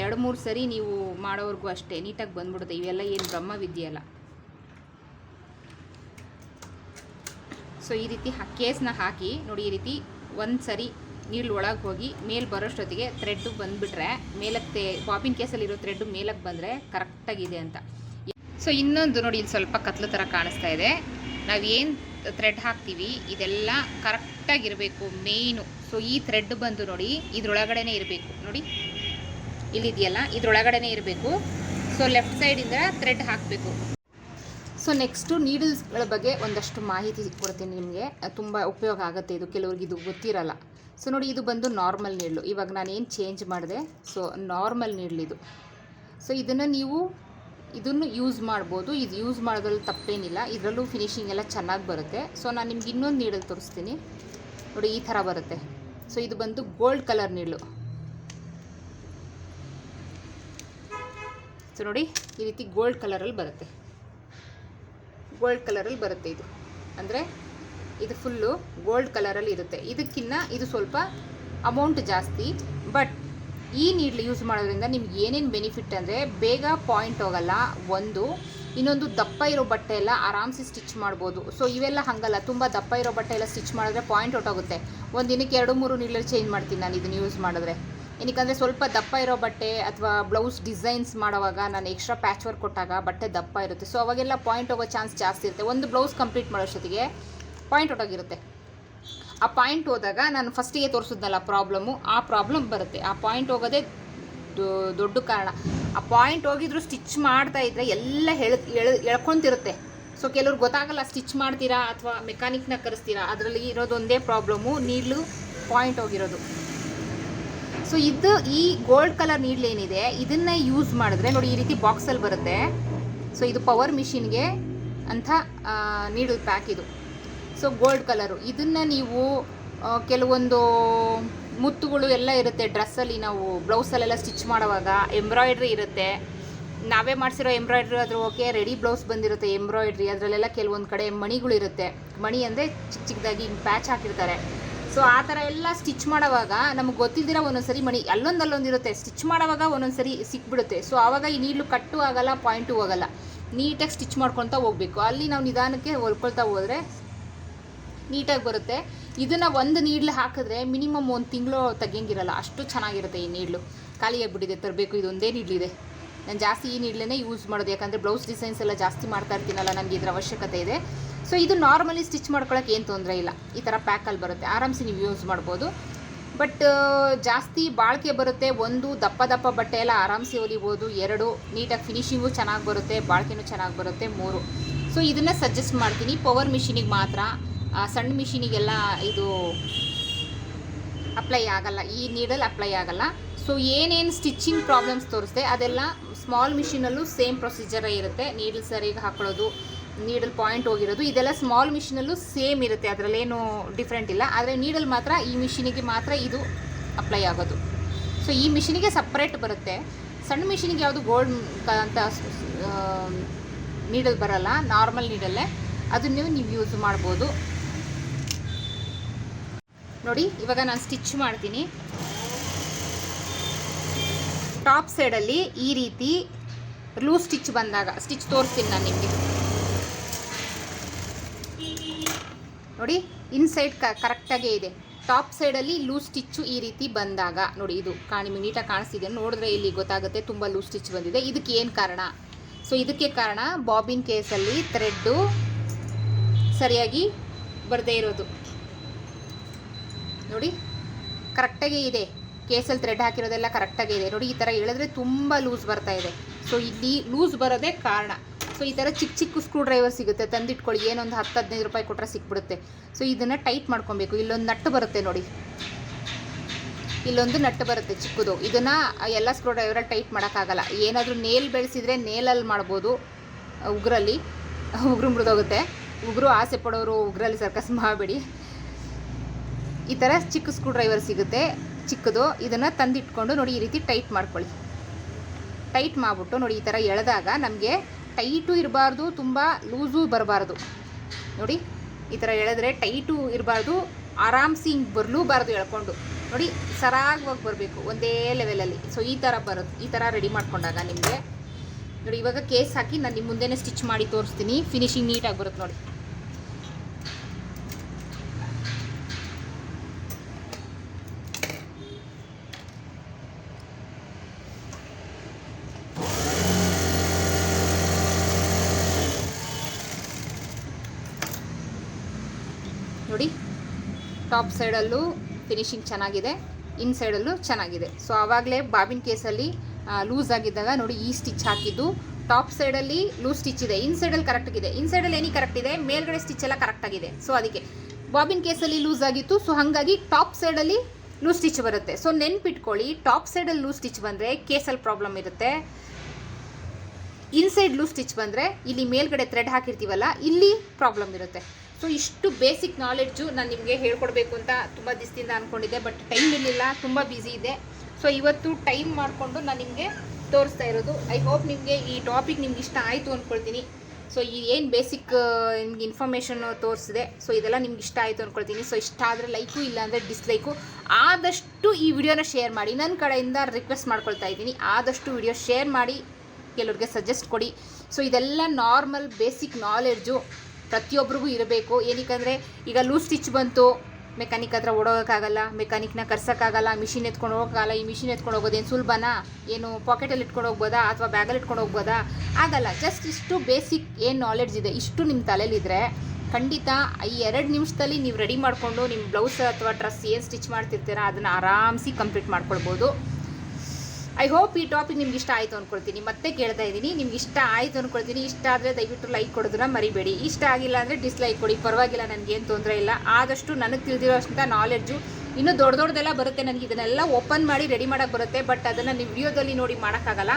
ಎರಡು, ಮೂರು ಸರಿ ನೀವು ಮಾಡೋವರೆಗೂ ಅಷ್ಟೇ. ನೀಟಾಗಿ ಬಂದ್ಬಿಡುತ್ತೆ. ಇವೆಲ್ಲ ಏನು ಬ್ರಹ್ಮವಿದ್ಯೆ ಸೊ ಈ ರೀತಿ ಕೇಸ್ನ ಹಾಕಿ ನೋಡಿ ಈ ರೀತಿ ಒಂದು ಸರಿ ನೀರು ಒಳಗೆ ಹೋಗಿ ಮೇಲೆ ಬರೋಷ್ಟೊತ್ತಿಗೆ ಥ್ರೆಡ್ಡು ಬಂದುಬಿಟ್ರೆ ಮೇಲಕ್ಕೆ ಬಾಬಿನ್ ಕೇಸಲ್ಲಿರೋ ಥ್ರೆಡ್ಡು ಮೇಲಕ್ಕೆ ಬಂದರೆ ಕರೆಕ್ಟಾಗಿದೆ ಅಂತ. ಸೊ ಇನ್ನೊಂದು ನೋಡಿ ಇಲ್ಲಿ ಸ್ವಲ್ಪ ಕತ್ಲು ಥರ ಕಾಣಿಸ್ತಾ ಇದೆ. ನಾವು ಏನು ಥ್ರೆಡ್ ಹಾಕ್ತೀವಿ, ಇದೆಲ್ಲ ಕರೆಕ್ಟಾಗಿರಬೇಕು ಮೇಯ್ನು. ಸೊ ಈ ಥ್ರೆಡ್ ಬಂದು ನೋಡಿ ಇದ್ರೊಳಗಡೆನೇ ಇರಬೇಕು. ನೋಡಿ, ಇಲ್ಲಿದೆಯಲ್ಲ, ಇದ್ರೊಳಗಡೆನೇ ಇರಬೇಕು. ಸೊ ಲೆಫ್ಟ್ ಸೈಡಿಂದ ಥ್ರೆಡ್ ಹಾಕಬೇಕು. ಸೊ ನೆಕ್ಸ್ಟು ನೀಡಲ್ಸ್ಗಳ ಬಗ್ಗೆ ಒಂದಷ್ಟು ಮಾಹಿತಿ ಕೊಡ್ತೀನಿ ನಿಮಗೆ. ತುಂಬ ಉಪಯೋಗ ಆಗುತ್ತೆ ಇದು. ಕೆಲವ್ರಿಗೆ ಇದು ಗೊತ್ತಿರಲ್ಲ. ಸೊ ನೋಡಿ ಇದು ಬಂದು ನಾರ್ಮಲ್ ನೀಡ್ಲು ಇವಾಗ ನಾನೇನು ಚೇಂಜ್ ಮಾಡಿದೆ? ಸೊ ನಾರ್ಮಲ್ ನೀಡ್ಲಿದು ಸೊ ಇದನ್ನು ನೀವು ಇದನ್ನು ಯೂಸ್ ಮಾಡ್ಬೋದು. ಇದು ಯೂಸ್ ಮಾಡೋದ್ರಲ್ಲಿ ತಪ್ಪೇನಿಲ್ಲ. ಇದರಲ್ಲೂ ಫಿನಿಷಿಂಗ್ ಎಲ್ಲ ಚೆನ್ನಾಗಿ ಬರುತ್ತೆ. ಸೊ ನಾನು ನಿಮ್ಗೆ ಇನ್ನೊಂದು ನೀಡಲ್ ತೋರಿಸ್ತೀನಿ. ನೋಡಿ, ಈ ಥರ ಬರುತ್ತೆ. ಸೊ ಇದು ಬಂದು ಗೋಲ್ಡ್ ಕಲರ್ ನೀಡ್ಲು ಸೊ ನೋಡಿ, ಈ ರೀತಿ ಗೋಲ್ಡ್ ಕಲರಲ್ಲಿ ಬರುತ್ತೆ. ಗೋಲ್ಡ್ ಕಲರಲ್ಲಿ ಬರುತ್ತೆ ಇದು. ಅಂದರೆ ಇದು ಫುಲ್ಲು ಗೋಲ್ಡ್ ಕಲರಲ್ಲಿ ಇರುತ್ತೆ. ಇದಕ್ಕಿನ್ನ ಇದು ಸ್ವಲ್ಪ ಅಮೌಂಟ್ ಜಾಸ್ತಿ ಬಟ್ ಈ ನೀಡ್ಲು ಯೂಸ್ ಮಾಡೋದ್ರಿಂದ ನಿಮ್ಗೆ ಏನೇನು ಬೆನಿಫಿಟ್ ಅಂದರೆ ಬೇಗ ಪಾಯಿಂಟ್ ಹೋಗಲ್ಲ, ಒಂದು, ಇನ್ನೊಂದು ದಪ್ಪ ಇರೋ ಬಟ್ಟೆ ಎಲ್ಲ ಆರಾಮ್ಸಿ ಸ್ಟಿಚ್ ಮಾಡ್ಬೋದು. ಸೊ ಇವೆಲ್ಲ ಹಾಗಲ್ಲ, ತುಂಬ ದಪ್ಪ ಇರೋ ಬಟ್ಟೆ ಎಲ್ಲ ಸ್ಟಿಚ್ ಮಾಡಿದ್ರೆ ಪಾಯಿಂಟ್ ಹೊಟ್ಟೋಗುತ್ತೆ ಒಂದು ದಿನಕ್ಕೆ ಎರಡು ಮೂರು ನೀಡ್ಲಲ್ಲಿ ಚೇಂಜ್ ಮಾಡ್ತೀನಿ ನಾನು ಇದನ್ನು ಯೂಸ್ ಮಾಡಿದ್ರೆ. ಏನಕ್ಕಂದರೆ ಸ್ವಲ್ಪ ದಪ್ಪ ಇರೋ ಬಟ್ಟೆ ಅಥವಾ ಬ್ಲೌಸ್ ಡಿಸೈನ್ಸ್ ಮಾಡೋವಾಗ ನಾನು ಎಕ್ಸ್ಟ್ರಾ ಪ್ಯಾಚ್ ವರ್ಕ್ ಕೊಟ್ಟಾಗ ಬಟ್ಟೆ ದಪ್ಪ ಇರುತ್ತೆ. ಸೊ ಅವಾಗೆಲ್ಲ ಪಾಯಿಂಟ್ ಹೋಗೋ ಚಾನ್ಸ್ ಜಾಸ್ತಿ ಇರುತ್ತೆ. ಒಂದು ಬ್ಲೌಸ್ ಕಂಪ್ಲೀಟ್ ಮಾಡೋಷ್ಟೊತ್ತಿಗೆ ಪಾಯಿಂಟ್ ಹೊಟ್ಟೋಗಿರುತ್ತೆ ಆ ಪಾಯಿಂಟ್ ಹೋದಾಗ ನಾನು ಫಸ್ಟಿಗೆ ತೋರಿಸಿದ್ನಲ್ಲ ಪ್ರಾಬ್ಲಮ್ಮು ಆ ಪ್ರಾಬ್ಲಮ್ ಬರುತ್ತೆ. ಆ ಪಾಯಿಂಟ್ ಹೋಗೋದೇ ದೊಡ್ಡ ಕಾರಣ. ಆ ಪಾಯಿಂಟ್ ಹೋಗಿದ್ರು ಸ್ಟಿಚ್ ಮಾಡ್ತಾ ಇದ್ರೆ ಎಲ್ಲ ಎಳ್ ಎಳ್ ಎಳ್ಕೊಂತಿರುತ್ತೆ ಸೊ ಕೆಲವ್ರಿಗೆ ಗೊತ್ತಾಗಲ್ಲ ಸ್ಟಿಚ್ ಮಾಡ್ತೀರಾ ಅಥವಾ ಮೆಕ್ಯಾನಿಕ್ನ ಕರೆಸ್ತೀರಾ. ಅದರಲ್ಲಿ ಇರೋದೊಂದೇ ಪ್ರಾಬ್ಲಮ್ಮು ನೀಡ್ಲು ಪಾಯಿಂಟ್ ಹೋಗಿರೋದು. ಸೊ ಇದು ಈ ಗೋಲ್ಡ್ ಕಲರ್ ನೀಡ್ಲ್ ಏನಿದೆ, ಇದನ್ನ ಯೂಸ್ ಮಾಡಿದ್ರೆ ನೋಡಿ ಈ ರೀತಿ ಬಾಕ್ಸಲ್ಲಿ ಬರುತ್ತೆ. ಸೊ ಇದು ಪವರ್ ಮಿಷಿನ್ಗೆ ಅಂತ ನೀಡು ಪ್ಯಾಕ್ ಇದು. ಸೊ ಗೋಲ್ಡ್ ಕಲರು ಇದನ್ನು ನೀವು ಕೆಲವೊಂದು ಮುತ್ತುಗಳು ಎಲ್ಲ ಇರುತ್ತೆ. ಡ್ರೆಸ್ಸಲ್ಲಿ ನಾವು ಬ್ಲೌಸಲ್ಲೆಲ್ಲ ಸ್ಟಿಚ್ ಮಾಡುವಾಗ ಎಂಬ್ರಾಯ್ಡ್ರಿ ಇರುತ್ತೆ. ನಾವೇ ಮಾಡಿಸಿರೋ ಎಂಬ್ರಾಯ್ಡ್ರಿ ಆದರೂ ಓಕೆ ರೆಡಿ ಬ್ಲೌಸ್ ಬಂದಿರುತ್ತೆ ಎಂಬ್ರಾಯ್ಡ್ರಿ ಅದರಲ್ಲೆಲ್ಲ ಕೆಲವೊಂದು ಕಡೆ ಮಣಿಗಳು ಇರುತ್ತೆ ಮಣಿ ಅಂದರೆ ಚಿಕ್ಕ ಚಿಕ್ಕದಾಗಿ ಪ್ಯಾಚ್ ಹಾಕಿರ್ತಾರೆ. ಸೊ ಆ ಥರ ಎಲ್ಲ ಸ್ಟಿಚ್ ಮಾಡೋವಾಗ ನಮಗೆ ಗೊತ್ತಿಲ್ದಿರೋ ಒಂದೊಂದ್ಸರಿ ಮಣಿ ಅಲ್ಲೊಂದಲ್ಲೊಂದಿರುತ್ತೆ. ಸ್ಟಿಚ್ ಮಾಡೋವಾಗ ಒಂದೊಂದ್ಸರಿ ಸಿಕ್ಬಿಡುತ್ತೆ. ಸೊ ಆವಾಗ ಈ ನೀಡ್ಲು ಕಟ್ಟು ಆಗಲ್ಲ, ಪಾಯಿಂಟು ಹೋಗಲ್ಲ. ನೀಟಾಗಿ ಸ್ಟಿಚ್ ಮಾಡ್ಕೊತಾ ಹೋಗ್ಬೇಕು. ಅಲ್ಲಿ ನಾವು ನಿಧಾನಕ್ಕೆ ಹೊಲ್ಕೊಳ್ತಾ ಹೋದರೆ ನೀಟಾಗಿ ಬರುತ್ತೆ. ಇದನ್ನು ಒಂದು ನೀಡ್ಲು ಹಾಕಿದ್ರೆ ಮಿನಿಮಮ್ ಒಂದು ತಿಂಗಳು ತೆಗಿಯಂಗಿರಲ್ಲ. ಅಷ್ಟು ಚೆನ್ನಾಗಿರುತ್ತೆ ಈ ನೀಡ್ಲು ಖಾಲಿಯಾಗಿಬಿಟ್ಟಿದೆ ತರಬೇಕು. ಇದೊಂದೇ ನೀಡ್ಲಿದೆ ನಾನು ಜಾಸ್ತಿ ಈ ನೀಡ್ಲೇ ಯೂಸ್ ಮಾಡೋದು. ಯಾಕಂದರೆ ಬ್ಲೌಸ್ ಡಿಸೈನ್ಸ್ ಎಲ್ಲ ಜಾಸ್ತಿ ಮಾಡ್ತಾ ಇರ್ತೀನಲ್ಲ, ನನಗೆ ಇದರ ಅವಶ್ಯಕತೆ ಇದೆ. ಸೊ ಇದು ನಾರ್ಮಲಿ ಸ್ಟಿಚ್ ಮಾಡ್ಕೊಳ್ಳೋಕೆ ಏನು ತೊಂದರೆ ಇಲ್ಲ. ಈ ಥರ ಪ್ಯಾಕಲ್ಲಿ ಬರುತ್ತೆ. ಆರಾಮ್ಸಿ ನೀವು ಯೂಸ್ ಮಾಡ್ಬೋದು. ಬಟ್ ಜಾಸ್ತಿ ಬಾಳಿಕೆ ಬರುತ್ತೆ. ಒಂದು ದಪ್ಪ ದಪ್ಪ ಬಟ್ಟೆ ಎಲ್ಲ ಆರಾಮ್ಸಿ ಹೊಲಿಬೋದು. ಎರಡು, ನೀಟಾಗಿ ಫಿನಿಷಿಂಗು ಚೆನ್ನಾಗಿ ಬರುತ್ತೆ. ಬಾಳಿಕೆನೂ ಚೆನ್ನಾಗಿ ಬರುತ್ತೆ. ಮೂರು. ಸೊ ಇದನ್ನು ಸಜೆಸ್ಟ್ ಮಾಡ್ತೀನಿ. ಪವರ್ ಮಿಷಿನಿಗೆ ಮಾತ್ರ. ಸಣ್ಣ ಮಿಷಿನಿಗೆಲ್ಲ ಇದು ಅಪ್ಲೈ ಆಗಲ್ಲ. ಈ ನೀಡಲ್ಲಿ ಅಪ್ಲೈ ಆಗಲ್ಲ. ಸೊ ಏನೇನು ಸ್ಟಿಚಿಂಗ್ ಪ್ರಾಬ್ಲಮ್ಸ್ ತೋರಿಸ್ದೆ ಅದೆಲ್ಲ ಸ್ಮಾಲ್ ಮಿಷಿನಲ್ಲೂ ಸೇಮ್ ಪ್ರೊಸೀಜರೇ ಇರುತ್ತೆ. ನೀಡಲ್ ಸರಿಗೆ ಹಾಕೊಳ್ಳೋದು. ನೀಡಲ್ ಪಾಯಿಂಟ್ ಹೋಗಿರೋದು. ಇದೆಲ್ಲ ಸ್ಮಾಲ್ ಮಿಷಿನಲ್ಲೂ ಸೇಮ್ ಇರುತ್ತೆ. ಅದರಲ್ಲೇನು ಡಿಫ್ರೆಂಟ್ ಇಲ್ಲ. ಆದರೆ ನೀಡಲ್ ಮಾತ್ರ ಈ ಮಿಷಿನಿಗೆ ಮಾತ್ರ ಇದು ಅಪ್ಲೈ ಆಗೋದು. ಸೊ ಈ ಮಿಷಿನಿಗೆ ಸಪ್ರೇಟ್ ಬರುತ್ತೆ. ಸಣ್ಣ ಮಿಷಿನಿಗೆ ಯಾವುದು ಗೋಲ್ಡ್ ಅಂತ ನೀಡಲ್ ಬರಲ್ಲ. ನಾರ್ಮಲ್ ನೀಡಲ್ಲೇ ಅದನ್ನು ನೀವು ಯೂಸ್ ಮಾಡ್ಬೋದು. ನೋಡಿ, ಇವಾಗ ನಾನು ಸ್ಟಿಚ್ ಮಾಡ್ತೀನಿ. ಟಾಪ್ ಸೈಡಲ್ಲಿ ಈ ರೀತಿ ಲೂಸ್ ಸ್ಟಿಚ್ ಬಂದಾಗ ಸ್ಟಿಚ್ ತೋರಿಸ್ತೀನಿ ನಾನು ನಿಮಗೆ. ನೋಡಿ ಇನ್ಸೈಡ್ ಕ ಕರೆಕ್ಟಾಗೇ ಇದೆ. ಟಾಪ್ ಸೈಡಲ್ಲಿ ಲೂಸ್ ಸ್ಟಿಚ್ಚು ಈ ರೀತಿ ಬಂದಾಗ, ನೋಡಿ ಇದು ಕಾಣಿ ನೀಟಾಗಿ ಕಾಣಿಸ್ತಿದೆ. ನೋಡಿದ್ರೆ ಇಲ್ಲಿ ಗೊತ್ತಾಗುತ್ತೆ, ತುಂಬ ಲೂಸ್ ಸ್ಟಿಚ್ ಬಂದಿದೆ. ಇದಕ್ಕೆ ಏನು ಕಾರಣ? ಸೊ ಇದಕ್ಕೆ ಕಾರಣ ಬಾಬಿನ್ ಕೇಸಲ್ಲಿ ಥ್ರೆಡ್ಡು ಸರಿಯಾಗಿ ಬರದೇ ಇರೋದು. ನೋಡಿ ಕರೆಕ್ಟಾಗೇ ಇದೆ. ಕೇಸಲ್ಲಿ ಥ್ರೆಡ್ ಹಾಕಿರೋದೆಲ್ಲ ಕರೆಕ್ಟಾಗೇ ಇದೆ. ನೋಡಿ, ಈ ಥರ ಹೇಳಿದ್ರೆ ತುಂಬ ಲೂಸ್ ಬರ್ತಾ ಇದೆ. ಸೊ ಇಲ್ಲಿ ಲೂಸ್ ಬರೋದೇ ಕಾರಣ. ಸೊ ಈ ಥರ ಚಿಕ್ಕ ಚಿಕ್ಕ ಸ್ಕ್ರೂ ಡ್ರೈವರ್ ಸಿಗುತ್ತೆ. ತಂದಿಟ್ಕೊಳ್ಳಿ. ಏನೊಂದು ಹತ್ತು, ಹದಿನೈದು ರೂಪಾಯಿ ಕೊಟ್ಟರೆ ಸಿಕ್ಬಿಡುತ್ತೆ. ಸೊ ಇದನ್ನು ಟೈಟ್ ಮಾಡ್ಕೊಬೇಕು. ಇಲ್ಲೊಂದು ನಟ್ಟು ಬರುತ್ತೆ ನೋಡಿ. ಇಲ್ಲೊಂದು ನಟ್ಟು ಬರುತ್ತೆ ಚಿಕ್ಕದು. ಇದನ್ನು ಎಲ್ಲ ಸ್ಕ್ರೂ ಡ್ರೈವರಲ್ಲಿ ಟೈಟ್ ಮಾಡೋಕ್ಕಾಗಲ್ಲ. ಏನಾದರೂ ನೇಲ್ ಬೆಳೆಸಿದರೆ ನೇಲಲ್ಲಿ ಮಾಡ್ಬೋದು. ಉಗ್ರಲ್ಲಿ. ಉಗುರು ಮೃದೋಗುತ್ತೆ ಉಗುರು ಆಸೆ ಪಡೋರು ಉಗ್ರಲ್ಲಿ ಸರ್ಕಸ್ ಮಾಡಬೇಡಿ. ಈ ಥರ ಚಿಕ್ಕ ಸ್ಕ್ರೂ ಡ್ರೈವರ್ ಸಿಗುತ್ತೆ. ಚಿಕ್ಕದು. ಇದನ್ನು ತಂದಿಟ್ಕೊಂಡು ನೋಡಿ ಈ ರೀತಿ ಟೈಟ್ ಮಾಡ್ಕೊಳ್ಳಿ. ಟೈಟ್ ಮಾಡಿಬಿಟ್ಟು ನೋಡಿ ಈ ಥರ ಎಳೆದಾಗ ನಮಗೆ ಟೈಟು ಇರಬಾರ್ದು, ತುಂಬ ಲೂಸು ಬರಬಾರ್ದು. ನೋಡಿ, ಈ ಥರ ಎಳೆದ್ರೆ ಟೈಟು ಇರಬಾರ್ದು, ಆರಾಮ್ಸಿ ಹಿಂಗೆ ಬರಲೂಬಾರ್ದು ಎಳ್ಕೊಂಡು. ನೋಡಿ, ಸರಾಗವಾಗಿ ಬರಬೇಕು ಒಂದೇ ಲೆವೆಲಲ್ಲಿ ಸೊ ಈ ಥರ ಬರೋದು, ಈ ಥರ ರೆಡಿ ಮಾಡ್ಕೊಂಡಾಗ ನಿಮಗೆ. ನೋಡಿ, ಇವಾಗ ಕೇಸ್ ಹಾಕಿ ನಾನು ನಿಮ್ಮ ಮುಂದೆನೇ ಸ್ಟಿಚ್ ಮಾಡಿ ತೋರಿಸ್ತೀನಿ. ಫಿನಿಶಿಂಗ್ ನೀಟಾಗಿ ಬರುತ್ತೆ ನೋಡಿ. ನೋಡಿ. ಟಾಪ್ ಸೈಡಲ್ಲೂ ಫಿನಿಶಿಂಗ್ ಚೆನ್ನಾಗಿದೆ, ಇನ್ ಸೈಡಲ್ಲೂ ಚೆನ್ನಾಗಿದೆ. ಸೊ, ಆವಾಗಲೇ ಬಾಬಿನ್ ಕೇಸಲ್ಲಿ ಲೂಸ್ ಆಗಿದ್ದಾಗ ನೋಡಿ, ಈ ಸ್ಟಿಚ್ ಹಾಕಿದ್ದು. ಟಾಪ್ ಸೈಡಲ್ಲಿ ಲೂಸ್ ಸ್ಟಿಚ್ ಇದೆ, ಇನ್ ಸೈಡಲ್ಲಿ ಕರೆಕ್ಟ್ ಇದೆ ಇನ್ ಸೈಡಲ್ಲಿ ಏನಿ ಕರೆಕ್ಟ್ ಇದೆ, ಮೇಲ್ಗಡೆ ಸ್ಟಿಚ್ ಎಲ್ಲ ಕರೆಕ್ಟ್ ಆಗಿದೆ. ಸೊ, ಅದಕ್ಕೆ ಬಾಬಿನ್ ಕೇಸಲ್ಲಿ ಲೂಸ್ ಆಗಿತ್ತು. ಸೊ, ಹಾಗಾಗಿ ಟಾಪ್ ಸೈಡಲ್ಲಿ ಲೂಸ್ ಸ್ಟಿಚ್ ಬರುತ್ತೆ. ಸೊ, ನೆನ್ಪಿಟ್ಕೊಳ್ಳಿ, ಟಾಪ್ ಸೈಡಲ್ಲಿ ಲೂಸ್ ಸ್ಟಿಚ್ ಬಂದರೆ ಕೇಸಲ್ಲಿ ಪ್ರಾಬ್ಲಮ್ ಇರುತ್ತೆ. ಇನ್ಸೈಡ್ ಲೂಸ್ ಸ್ಟಿಚ್ ಬಂದರೆ, ಇಲ್ಲಿ ಮೇಲ್ಗಡೆ ಥ್ರೆಡ್ ಹಾಕಿರ್ತೀವಲ್ಲ, ಇಲ್ಲಿ ಪ್ರಾಬ್ಲಮ್ ಇರುತ್ತೆ. ಸೊ ಇಷ್ಟು ಬೇಸಿಕ್ ನಾಲೆಡ್ಜು ನಾನು ನಿಮಗೆ ಹೇಳ್ಕೊಡ್ಬೇಕು ಅಂತ ತುಂಬ ದಿವಸದಿಂದ ಅಂದ್ಕೊಂಡಿದ್ದೆ ಬಟ್ ಟೈಮ್ ಇರಲಿಲ್ಲ, ತುಂಬ ಬ್ಯುಸಿ ಇದೆ. ಸೊ ಇವತ್ತು ಟೈಮ್ ಮಾಡಿಕೊಂಡು ನಾನು ನಿಮಗೆ ತೋರಿಸ್ತಾ ಇರೋದು. ಐ ಹೋಪ್ ನಿಮಗೆ ಈ ಟಾಪಿಕ್ ನಿಮ್ಗೆ ಇಷ್ಟ ಆಯಿತು ಅಂದ್ಕೊಳ್ತೀನಿ ಸೊ ಈ ಏನು ಬೇಸಿಕ್ ನಿಮ್ಗೆ ಇನ್ಫಾರ್ಮೇಷನ್ ತೋರಿಸಿದೆ ಸೊ ಇದೆಲ್ಲ ನಿಮ್ಗೆ ಇಷ್ಟ ಆಯಿತು ಅಂದ್ಕೊಳ್ತೀನಿ ಸೊ ಇಷ್ಟ ಆದರೆ ಲೈಕು ಇಲ್ಲ ಅಂದರೆ ಡಿಸ್ಲೈಕು ಆದಷ್ಟು ಈ ವಿಡಿಯೋನ ಶೇರ್ ಮಾಡಿ. ನನ್ನ ಕಡೆಯಿಂದ ರಿಕ್ವೆಸ್ಟ್ ಮಾಡ್ಕೊಳ್ತಾ ಇದ್ದೀನಿ. ಆದಷ್ಟು ವಿಡಿಯೋ ಶೇರ್ ಮಾಡಿ ಕೆಲವ್ರಿಗೆ ಸಜೆಸ್ಟ್ ಕೊಡಿ. ಸೊ ಇದೆಲ್ಲ ನಾರ್ಮಲ್ ಬೇಸಿಕ್ ನಾಲೆಡ್ಜು ಪ್ರತಿಯೊಬ್ಬರಿಗೂ ಇರಬೇಕು. ಏನಕ್ಕಂದರೆ, ಈಗ ಲೂಸ್ ಸ್ಟಿಚ್ ಬಂತು ಮೆಕ್ಯಾನಿಕ್ ಹತ್ರ ಓಡೋಗೋಕ್ಕಾಗಲ್ಲ ಮೆಕ್ಯಾನಿಕ್ನ ಕರ್ಸೋಕ್ಕಾಗಲ್ಲ ಮಿಷಿನ್ ಎತ್ಕೊಂಡು ಹೋಗೋಕ್ಕಾಗಲ್ಲ, ಈ ಮಿಷಿನ್ ಎತ್ಕೊಂಡು ಹೋಗೋದೇನು ಸುಲಭನಾ? ಏನು ಪಾಕೆಟಲ್ಲಿ ಇಟ್ಕೊಂಡು ಹೋಗ್ಬೋದಾ ಅಥವಾ ಬ್ಯಾಗಲ್ಲಿ ಇಟ್ಕೊಂಡು ಹೋಗ್ಬೋದಾ? ಆಗಲ್ಲ. ಜಸ್ಟ್ ಇಷ್ಟು ಬೇಸಿಕ್ ಏನು ನಾಲೆಡ್ಜ್ ಇದೆ, ಇಷ್ಟು ನಿಮ್ಮ ತಲೆಯಲ್ಲಿದ್ದರೆ ಖಂಡಿತ ಈ ಎರಡು ನಿಮಿಷದಲ್ಲಿ ನೀವು ರೆಡಿ ಮಾಡಿಕೊಂಡು ನಿಮ್ಮ ಬ್ಲೌಸ್ ಅಥವಾ ಡ್ರೆಸ್ ಏನು ಸ್ಟಿಚ್ ಮಾಡ್ತಿರ್ತೀರ, ಅದನ್ನು ಆರಾಮ್ಸಿ ಕಂಪ್ಲೀಟ್ ಮಾಡ್ಕೊಳ್ಬೋದು. ಐ ಹೋಪ್ ಈ ಟಾಪಿಕ್ ನಿಮ್ಗೆ ಇಷ್ಟ ಆಯಿತು ಅಂದ್ಕೊಳ್ತೀನಿ ಮತ್ತೆ ಕೇಳ್ತಾ ಇದ್ದೀನಿ. ನಿಮ್ಗೆ ಇಷ್ಟ ಆಯಿತು ಅಂದ್ಕೊಳ್ತೀನಿ ಇಷ್ಟ ಆದರೆ ದಯವಿಟ್ಟು ಲೈಕ್ ಕೊಡೋದನ್ನ ಮರಿಬೇಡಿ. ಇಷ್ಟ ಆಗಿಲ್ಲ ಅಂದರೆ ಡಿಸ್ಲೈಕ್ ಕೊಡಿ. ಪರವಾಗಿಲ್ಲ ನನಗೇನು ತೊಂದರೆ ಇಲ್ಲ. ಆದಷ್ಟು ನನಗೆ ತಿಳಿದಿರೋಷ್ಟು ನಾಲೆಡ್ಜು ಇನ್ನು ದೊಡ್ಡ ದೊಡ್ಡದೆಲ್ಲ ಬರುತ್ತೆ. ನನಗೆ ಇದನ್ನೆಲ್ಲ ಓಪನ್ ಮಾಡಿ ರೆಡಿ ಮಾಡೋಕ್ಕೆ ಬರುತ್ತೆ. ಬಟ್ ಅದನ್ನು ನೀವು ವಿಡಿಯೋದಲ್ಲಿ ನೋಡಿ ಮಾಡೋಕ್ಕಾಗಲ್ಲ.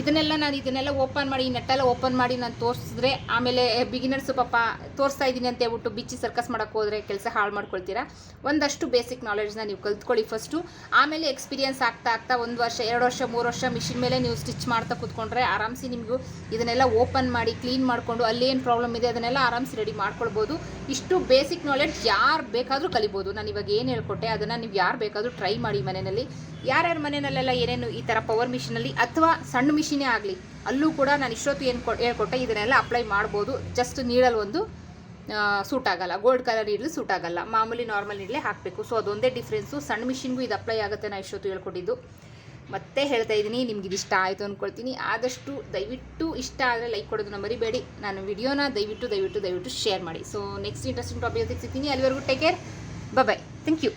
ಇದನ್ನೆಲ್ಲ ನಾನು ಇದನ್ನೆಲ್ಲ ಓಪನ್ ಮಾಡಿ, ಈ ನೆಟ್ಟೆಲ್ಲ ಓಪನ್ ಮಾಡಿ ನಾನು ತೋರಿಸಿದ್ರೆ ಆಮೇಲೆ ಬಿಗಿನರ್ಸ್ ಪಾಪ ತೋರಿಸ್ತಾ ಇದ್ದೀನಿ ಅಂತ ಹೇಳ್ಬಿಟ್ಟು ಬಿಚ್ಚಿ ಸರ್ಕಸ್ ಮಾಡೋಕ್ಕೆ ಹೋದರೆ ಕೆಲಸ ಹಾಳು ಮಾಡ್ಕೊಳ್ತೀರಾ? ಒಂದಷ್ಟು ಬೇಸಿಕ್ ನಾಲೆಡ್ಜ್ನ ನೀವು ಕಲ್ತ್ಕೊಳ್ಳಿ ಫಸ್ಟು ಆಮೇಲೆ ಎಕ್ಸ್ಪೀರಿಯನ್ಸ್ ಆಗ್ತಾ ಆಗ್ತಾ ಒಂದು ವರ್ಷ, ಎರಡು ವರ್ಷ, ಮೂರು ವರ್ಷ ಮಿಷಿನ್ ಮೇಲೆ ನೀವು ಸ್ಟಿಚ್ ಮಾಡ್ತಾ ಕೂತ್ಕೊಂಡ್ರೆ ಆರಾಮ್ಸಿ ನಿಮಗೂ ಇದನ್ನೆಲ್ಲ ಓಪನ್ ಮಾಡಿ ಕ್ಲೀನ್ ಮಾಡಿಕೊಂಡು ಅಲ್ಲೇನು ಪ್ರಾಬ್ಲಮ್ ಇದೆ ಅದನ್ನೆಲ್ಲ ಆರಾಮ್ಸಿ ರೆಡಿ ಮಾಡ್ಕೊಳ್ಬೋದು. ಇಷ್ಟು ಬೇಸಿಕ್ ನಾಲೆಡ್ಜ್ ಯಾರು ಬೇಕಾದರೂ ಕಲಿಬೋದು. ನಾನು ಇವಾಗ ಏನು ಹೇಳ್ಕೊಟ್ಟೆ ಅದನ್ನು ನೀವು ಯಾರು ಬೇಕಾದರೂ ಟ್ರೈ ಮಾಡಿ ಮನೆಯಲ್ಲಿ. ಯಾರ್ಯಾರ ಮನೆಯಲ್ಲೆಲ್ಲ ಏನೇನು ಈ ಥರ ಪವರ್ ಮಿಷಿನಲ್ಲಿ ಅಥವಾ ಸಣ್ಣ ಮಿಷಿನೇ ಆಗಲಿ. ಅಲ್ಲೂ ಕೂಡ ನಾನು ಇಷ್ಟೊತ್ತು ಏನು ಕೊ, ಹೇಳ್ಕೊಟ್ಟೆ, ಇದನ್ನೆಲ್ಲ ಅಪ್ಲೈ ಮಾಡ್ಬೋದು. ಜಸ್ಟ್ ನೀಡಲ್ ಒಂದು ಸೂಟ್ ಆಗಲ್ಲ. ಗೋಲ್ಡ್ ಕಲರ್ ನೀಡಲು ಸೂಟ್ ಆಗಲ್ಲ. ಮಾಮೂಲಿ ನಾರ್ಮಲ್ ನೀಡಲೇ ಹಾಕಬೇಕು. ಸೊ ಅದೊಂದೇ ಡಿಫ್ರೆನ್ಸು ಸಣ್ಣ ಮಿಷಿನ್ಗೂ ಇದು ಅಪ್ಲೈ ಆಗುತ್ತೆ ನಾನು ಇಷ್ಟೊತ್ತು ಹೇಳ್ಕೊಟ್ಟಿದ್ದು. ಮತ್ತೆ ಹೇಳ್ತಾ ಇದ್ದೀನಿ, ನಿಮ್ಗೆ ಇದು ಇಷ್ಟ ಆಯಿತು ಅಂದ್ಕೊಳ್ತೀನಿ ಆದಷ್ಟು ದಯವಿಟ್ಟು ಇಷ್ಟ ಆದರೆ ಲೈಕ್ ಕೊಡೋದನ್ನ ಮರಿಬೇಡಿ. ನಾನು ವಿಡಿಯೋನ ದಯವಿಟ್ಟು ದಯವಿಟ್ಟು ದಯವಿಟ್ಟು ಶೇರ್ ಮಾಡಿ. ಸೊ ನೆಕ್ಸ್ಟ್ ಇಂಟ್ರೆಸ್ಟಿಂಗ್ ಟಾಪಿಕ್ ಸಿಗ್ತೀನಿ. ಅಲ್ಲಿವರೆಗೂ take care bye thank you